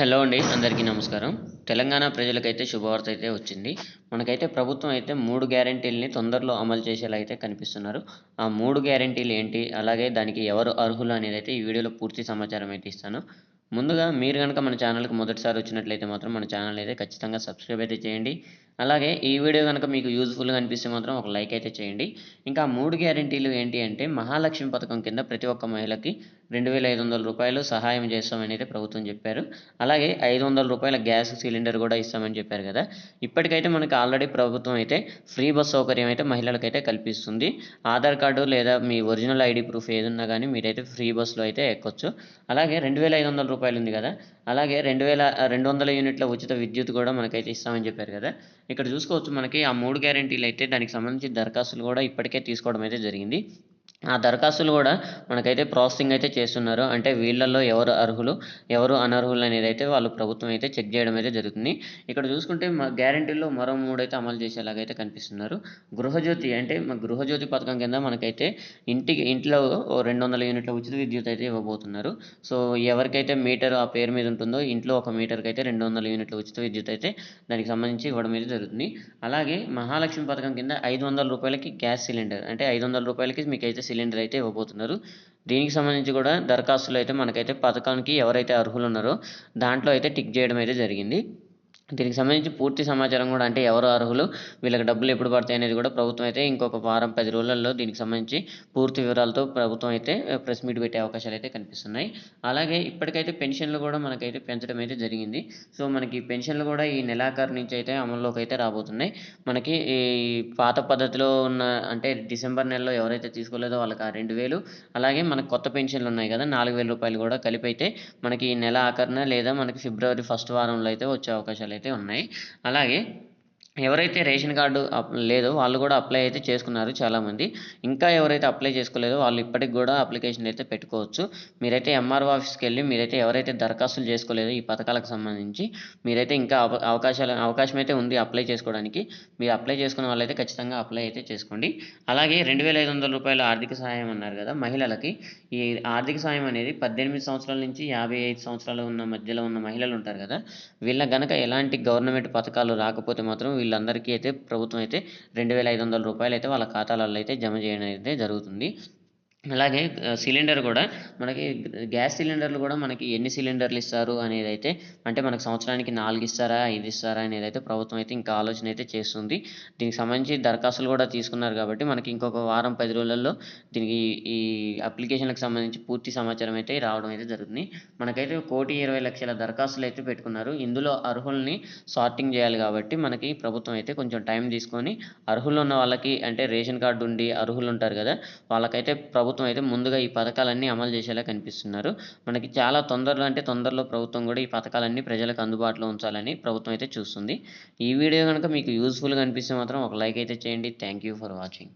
Hello అండి అందరికీ నమస్కారం. తెలంగాణ ప్రజలకైతే శుభవార్త అయితే వచ్చింది. మనకైతే ప్రభుత్వం అయితే మూడు గ్యారంటీలని తొందరలో అమలు చేసేలా అయితే కనిపిస్తున్నారు. ఆ మూడు గ్యారంటీలు ఏంటి? అలాగే దానికి ఎవరు అర్హులు అనేది అయితే ఈ వీడియోలో పూర్తి సమాచారం అయితే ఇస్తాను. ముందుగా మీరు కనుక మన ఛానల్కి మొదటిసారి వచ్చినట్లయితే మాత్రం మన ఛానల్ అయితే ఖచ్చితంగా సబ్స్క్రైబ్ అయితే చేయండి. అలాగే ఈ వీడియో కనుక మీకు యూజ్ఫుల్గా అనిపిస్తే మాత్రం ఒక లైక్ అయితే చేయండి. ఇంకా మూడు గ్యారంటీలు ఏంటి అంటే మహాలక్ష్మి పథకం కింద ప్రతి ఒక్క మహిళకి రెండు వేల ఐదు వందల రూపాయలు సహాయం చేస్తామని అయితే ప్రభుత్వం చెప్పారు. అలాగే ఐదు వందల రూపాయల గ్యాస్ సిలిండర్ కూడా ఇస్తామని చెప్పారు కదా. ఇప్పటికైతే మనకి ఆల్రెడీ ప్రభుత్వం అయితే ఫ్రీ బస్ సౌకర్యం అయితే మహిళలకైతే కల్పిస్తుంది. ఆధార్ కార్డు లేదా మీ ఒరిజినల్ ఐడి ప్రూఫ్ ఏదన్నా కానీ మీరైతే ఫ్రీ బస్సులో అయితే ఎక్కొచ్చు. అలాగే రెండు వేల ఐదు వందల రూపాయలు ఉంది కదా? అలాగే రెండు వేల రెండు వందల యూనిట్ల ఉచిత విద్యుత్ కూడా మనకైతే ఇస్తామని చెప్పారు కదా? ఇక్కడ చూసుకోవచ్చు మనకి ఆ మూడు గ్యారెంటీలు అయితే దానికి సంబంధించి దరఖాస్తులు కూడా ఇప్పటికే తీసుకోవడం అయితే జరిగింది. ఆ దరఖాస్తులు కూడా మనకైతే ప్రాసెసింగ్ అయితే చేస్తున్నారు. అంటే వీళ్ళల్లో ఎవరు అర్హులు ఎవరు అనర్హులు అనేది అయితే వాళ్ళు ప్రభుత్వం అయితే చెక్ చేయడం అయితే జరుగుతుంది. ఇక్కడ చూసుకుంటే మా గ్యారంటీల్లో మరో మూడు అయితే అమలు చేసేలాగైతే కనిపిస్తున్నారు. గృహజ్యోతి అంటే మా గృహజ్యోతి పథకం కింద మనకైతే ఇంటికి ఇంట్లో రెండు వందల యూనిట్ల ఉచిత విద్యుత్ అయితే ఇవ్వబోతున్నారు. సో ఎవరికైతే మీటర్ ఆ పేరు మీద ఉంటుందో ఇంట్లో ఒక మీటర్కి అయితే రెండు వందల యూనిట్ల ఉచిత విద్యుత్ అయితే దానికి సంబంధించి ఇవ్వడం అయితే జరుగుతుంది. అలాగే మహాలక్ష్మి పథకం కింద ఐదు వందల రూపాయలకి గ్యాస్ సిలిండర్ అంటే ఐదు వందల రూపాయలకి మీకైతే సిలిండర్ అయితే ఇవ్వబోతున్నారు. దీనికి సంబంధించి కూడా దరఖాస్తులు అయితే మనకైతే పథకానికి ఎవరైతే అర్హులు ఉన్నారో దాంట్లో అయితే టిక్ చేయడం అయితే జరిగింది. దీనికి సంబంధించి పూర్తి సమాచారం కూడా అంటే ఎవరు అర్హులు వీళ్ళకి డబ్బులు ఎప్పుడు పడతాయి అనేది కూడా ప్రభుత్వం అయితే ఇంకొక వారం పది రోజులలో దీనికి సంబంధించి పూర్తి వివరాలతో ప్రభుత్వం అయితే ప్రెస్ మీట్ పెట్టే అవకాశాలు అయితే కనిపిస్తున్నాయి. అలాగే ఇప్పటికైతే పెన్షన్లు కూడా మనకైతే పెంచడం అయితే జరిగింది. సో మనకి పెన్షన్లు కూడా ఈ నెలాఖరు నుంచి అయితే అమల్లోకి అయితే రాబోతున్నాయి. మనకి ఈ పాత పద్ధతిలో ఉన్న అంటే డిసెంబర్ నెలలో ఎవరైతే తీసుకోలేదో వాళ్ళకి ఆ రెండు వేలు అలాగే మనకు కొత్త పెన్షన్లు ఉన్నాయి కదా నాలుగు వేల రూపాయలు కూడా కలిపి అయితే మనకి ఈ నెల ఆఖరిన లేదా మనకి ఫిబ్రవరి ఫస్ట్ వారంలో అయితే వచ్చే అవకాశాలు అయితే ఉన్నాయి అలాగే ఎవరైతే రేషన్ కార్డు లేదో వాళ్ళు కూడా అప్లై అయితే చేసుకున్నారు చాలామంది. ఇంకా ఎవరైతే అప్లై చేసుకోలేదో వాళ్ళు ఇప్పటికి కూడా అప్లికేషన్ అయితే పెట్టుకోవచ్చు. మీరైతే ఎంఆర్ఓ ఆఫీస్కి వెళ్ళి మీరైతే ఎవరైతే దరఖాస్తులు చేసుకోలేదో ఈ పథకాలకు సంబంధించి మీరైతే ఇంకా అవ అవకాశాలు అవకాశం అయితే ఉంది అప్లై చేసుకోవడానికి. మీరు అప్లై చేసుకున్న వాళ్ళైతే ఖచ్చితంగా అప్లై అయితే చేసుకోండి. అలాగే రెండు వేల ఐదు వందల రూపాయల ఆర్థిక సహాయం అన్నారు కదా మహిళలకి. ఈ ఆర్థిక సాయం అనేది పద్దెనిమిది సంవత్సరాల నుంచి యాభై ఐదు సంవత్సరాలు ఉన్న మధ్యలో ఉన్న మహిళలు ఉంటారు కదా. వీళ్ళ గనక ఎలాంటి గవర్నమెంట్ పథకాలు రాకపోతే మాత్రం వీళ్ళందరికీ అయితే ప్రభుత్వం అయితే రెండు వేల ఐదు వందల రూపాయలు అయితే వాళ్ళ ఖాతాలలో అయితే జమ చేయడం అయితే జరుగుతుంది. అలాగే సిలిండర్ కూడా మనకి గ్యాస్ సిలిండర్లు కూడా మనకి ఎన్ని సిలిండర్లు ఇస్తారు అనేది అయితే అంటే మనకు సంవత్సరానికి నాలుగు ఇస్తారా ఐదు ఇస్తారా అనేది అయితే ప్రభుత్వం అయితే ఇంకా ఆలోచన అయితే చేస్తుంది. దీనికి సంబంధించి దరఖాస్తులు కూడా తీసుకున్నారు కాబట్టి మనకి ఇంకొక వారం పది రోజులలో దీనికి ఈ అప్లికేషన్లకు సంబంధించి పూర్తి సమాచారం అయితే రావడం అయితే జరుగుతుంది. మనకైతే కోటి ఇరవై లక్షల దరఖాస్తులు అయితే పెట్టుకున్నారు. ఇందులో అర్హుల్ని సార్టింగ్ చేయాలి కాబట్టి మనకి ప్రభుత్వం అయితే కొంచెం టైం తీసుకొని అర్హులు ఉన్న వాళ్ళకి అంటే రేషన్ కార్డు ఉండి అర్హులు ఉంటారు కదా వాళ్ళకైతే ప్రభుత్వం ప్రభుత్వం అయితే ముందుగా ఈ పథకాలన్నీ అమలు చేసేలా కనిపిస్తున్నారు. మనకి చాలా తొందరలో అంటే తొందరలో ప్రభుత్వం కూడా ఈ పథకాలన్నీ ప్రజలకు అందుబాటులో ఉంచాలని ప్రభుత్వం అయితే చూస్తుంది. ఈ వీడియో కనుక మీకు యూస్ఫుల్గా అనిపిస్తే మాత్రం ఒక లైక్ అయితే చేయండి. Thank you for watching